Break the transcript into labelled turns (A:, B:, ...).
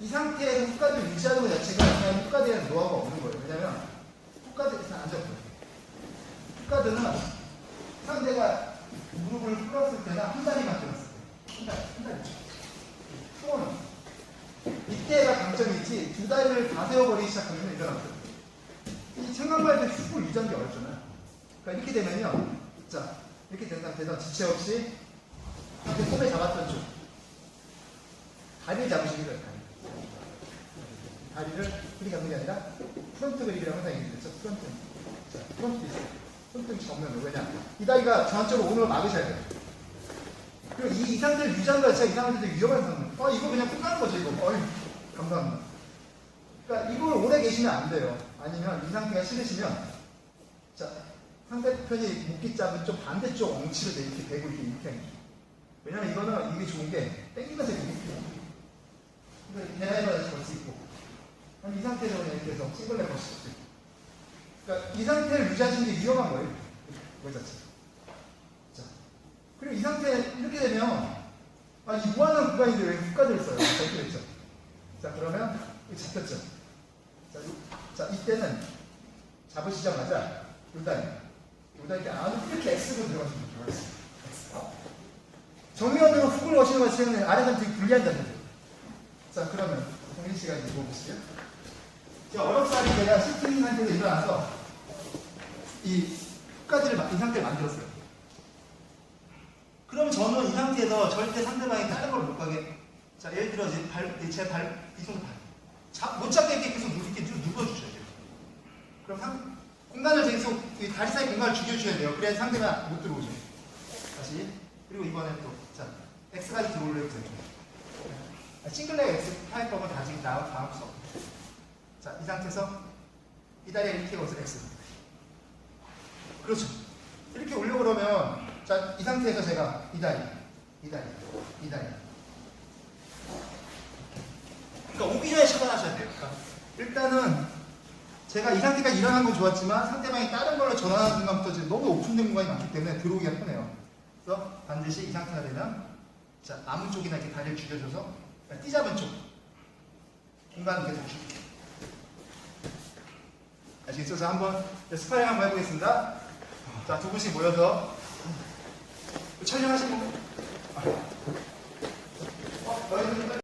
A: 이 상태에서 훅가드를 유지하는 것 자체가 그냥 훅가드에 대한 노하우가 없는 거예요. 왜냐면 훅가드 그냥 앉았고요. 훅가드는 상대가 무릎을 풀었을 때나 한 다리 만 들었을 때. 한 다리, 한 다리. 수원은 이때가 강점이지 두 다리를 다 세워버리기 시작하면 일어나거든요. 이 생각만 해도 훅을 유지하는 게 어렵잖아요. 그러니까 이렇게 되면요. 자, 이렇게 된 상태에서 지체 없이 상대 손에 잡았던 쪽. 다리를 잡으시는 거예요, 다리. 다리를 그리 잡는 게 아니라 프론트 그립이라고 항상 얘기했죠. 프론트. 자, 프론트 있어요. 손등 정면으로. 왜냐? 이 다리가 전적으로 오늘 막으셔야 돼요. 그리고 이, 이 상태를 유지하는 거 자체가 이 상태도 위험한 상태. 아, 이거 그냥 끝나는 거죠, 이거. 어이, 감사합니다. 그러니까 이걸 오래 계시면 안 돼요. 아니면 이 상태가 싫으시면, 자, 상대편이 목기 잡은 쪽 반대쪽 엉치를 이렇게 대고 이렇게 이렇게. 왜냐면 이거는 이게 좋은 게 땡기면서 이렇게 이렇게 대나이바에서 걸수 있고 한이 이렇게 해서 싱글레 걸수 있고 그러니까 이 상태를 유지하시는 게 위험한 거예요. 그 자체. 자, 그리고 이 상태 이렇게 되면 아, 이 무한한 구간인데 왜 국가들 써요? 이렇게 됐죠. 자, 그러면 이거 잡혔죠. 자, 이- 자, 이때는 잡으시자마자 요다리, 요다리 이렇게 X로 들어가시면. X. 정면으로 훅을 넣으시는 것 자체는 아래는 되게 불리한다는 거죠. 자, 그러면 동민 씨가 이제 보시죠. 자, 어렵사리 제가 시트링 상태에서 일어나서 이 훅까지를 마- 이 상태를 만들었어요. 그럼 저는 이 상태에서 절대 상대방이 다른 걸 못 가게. 자, 예를 들어 이제 발, 제 발, 이 정도 발. 잡, 못 잡게 계속 누- 이렇게 누- 눌러주셔야 돼요. 그럼 상, 공간을 계속 이 다리 사이 공간을 죽여주셔야 돼요. 그래야 상대가 못 들어오죠. 다시. 그리고 이번엔 또, 자, X까지 들어올려도. 아, 싱글레 X 파이법은 다시 다음, 다음 수업. 자, 이 상태에서 이 다리에 이렇게 걸어서 X. 그렇죠. 이렇게 올려 그러면, 자, 이 상태에서 제가 이 다리, 이 다리, 이 다리. 그러니까 오기 전에 차단하셔야 돼요. 그러니까 일단은 제가 이 상태가 일어난 건 좋았지만 상대방이 다른 걸로 전환하는 순간부터 지금 너무 오픈된 공간이 많기 때문에 들어오기가 편해요. 그래서 반드시 이 상태가 되면 자 나무 쪽이나 이렇게 다리를 죽여줘서 띠잡은 쪽 공간을 계속 줄게요. 아시겠죠? 자 한번 스파링 한번 해보겠습니다. 자 두 분씩 모여서 분. 아,